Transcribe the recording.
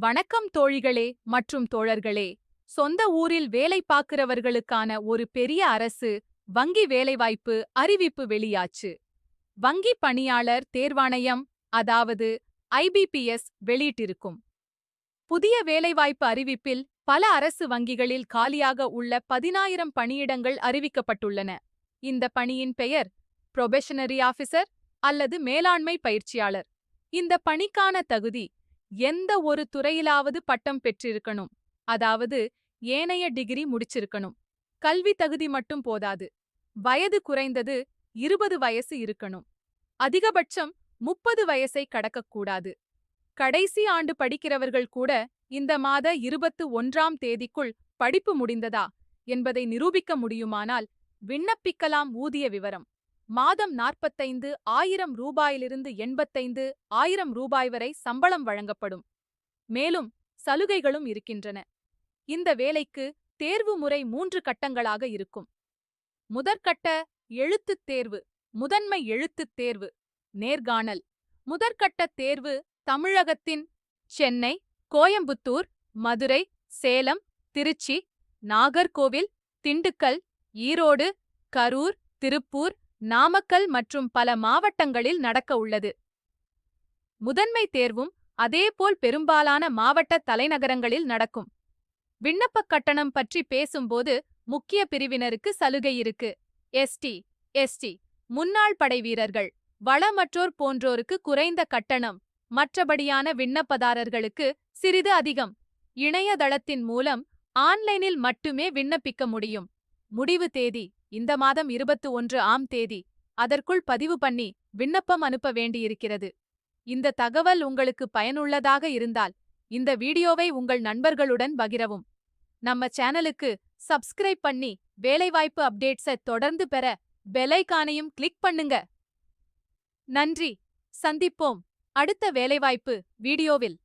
வணக்கம் தோழிகளே மற்றும் தோழர்களே. சொந்த ஊரில் வேலை பார்க்கிறவர்களுக்கான ஒரு பெரிய அரசு வங்கி வேலைவாய்ப்பு அறிவிப்பு வெளியாச்சு. வங்கி பணியாளர் தேர்வாணையம் அதாவது ஐபிபிஎஸ் வெளியிட்டிருக்கும். புதிய வேலைவாய்ப்பு அறிவிப்பில் பல அரசு வங்கிகளில் காலியாக உள்ள பதினாயிரம் பணியிடங்கள் அறிவிக்கப்பட்டுள்ளன. இந்த பணியின் பெயர் புரொபெஷனரி ஆபிசர் அல்லது மேலாண்மை பயிற்சியாளர். இந்த பணிக்கான தகுதி எந்த ஒரு துறையிலாவது பட்டம் பெற்றிருக்கணும். அதாவது ஏனைய டிகிரி முடிச்சிருக்கணும். கல்வி தகுதி மட்டும் போதாது. வயது குறைந்தது இருபது வயசு இருக்கணும். அதிகபட்சம் முப்பது வயசை கடக்கக்கூடாது. கடைசி ஆண்டு படிக்கிறவர்கள் கூட இந்த மாத இருபத்து ஒன்றாம் தேதிக்குள் படிப்பு முடிந்ததா என்பதை நிரூபிக்க முடியுமானால் விண்ணப்பிக்கலாம் ஊதிய விவரம். மாதம் நாற்பத்தைந்து ஆயிரம் ரூபாயிலிருந்து எண்பத்தைந்து ஆயிரம் ரூபாய் வரை சம்பளம் வழங்கப்படும். மேலும் சலுகைகளும் இருக்கின்றன. இந்த வேலைக்கு தேர்வு முறை மூன்று கட்டங்களாக இருக்கும். முதற்கட்ட எழுத்துத் தேர்வு முதன்மை எழுத்துத் தேர்வு நேர்காணல். முதற்கட்ட தேர்வு தமிழகத்தின் சென்னை கோயம்புத்தூர் மதுரை சேலம் திருச்சி நாகர்கோவில் திண்டுக்கல் ஈரோடு கரூர் திருப்பூர் நாமக்கல் மற்றும் பல மாவட்டங்களில் நடக்க உள்ளது. முதன்மை தேர்வும் அதேபோல் பெரும்பாலான மாவட்ட தலைநகரங்களில் நடக்கும். விண்ணப்பக் கட்டணம் பற்றி பேசும்போது முக்கிய பிரிவினருக்கு சலுகை இருக்கு. எஸ்டி எஸ்டி முன்னாள் படை வீரர்கள் வளமற்றோர் போன்றோருக்கு குறைந்த கட்டணம் மற்றபடியான விண்ணப்பதாரர்களுக்கு சிறிது அதிகம். இணையதளத்தின் மூலம் ஆன்லைனில் மட்டுமே விண்ணப்பிக்க முடியும். முடிவு தேதி இந்த மாதம் இருபத்து ஒன்று ஆம் தேதி அதற்குள் பதிவு பண்ணி விண்ணப்பம் அனுப்ப வேண்டியிருக்கிறது. இந்த தகவல் உங்களுக்கு பயனுள்ளதாக இருந்தால் இந்த வீடியோவை உங்கள் நண்பர்களுடன் பகிரவும். நம்ம சேனலுக்கு சப்ஸ்கிரைப் பண்ணி வேலைவாய்ப்பு அப்டேட்ஸை தொடர்ந்து பெற பெலைக்கானையும் கிளிக் பண்ணுங்க. நன்றி. சந்திப்போம். அடுத்த வேலைவாய்ப்பு வீடியோவில்.